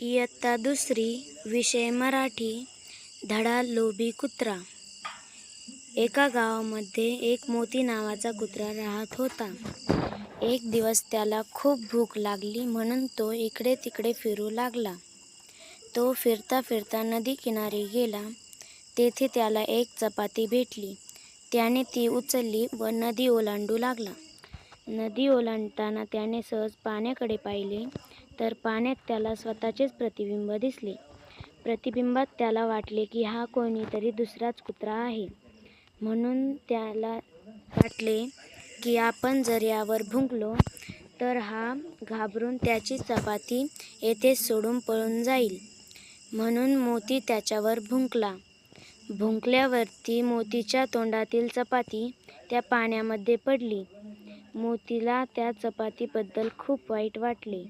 इयत्ता दुसरी विषय मराठी धडा लोभी कुत्रा. एका गावामध्ये एक मोती नावाचा कुत्रा राहत होता. एक दिवस त्याला खूप भूक लागली म्हणून तो इकडे तिकडे फिरू लागला. तो फिरता फिरता नदी किनारी गेला. तेथे त्याला एक चपाती भेटली. त्याने ती उचलली व नदी ओलांडू लागला. नदी ओलांडताना त्याने सहज पाण्याकडे पाहिले तर पाण्यात त्याला स्वतःचेच प्रतिबिंब दिसले. प्रतिबिंबात त्याला वाटले की हा कोणीतरी दुसराच कुत्रा आहे. म्हणून त्याला वाटले की आपण जर यावर भुंकलो तर हा घाबरून त्याची चपाती येथेच सोडून पळून जाईल. म्हणून मोती त्याच्यावर भुंकला. भुंकल्यावरती मोतीच्या तोंडातील चपाती त्या पाण्यामध्ये पडली. मोतीला त्या चपातीबद्दल खूप वाईट वाटले.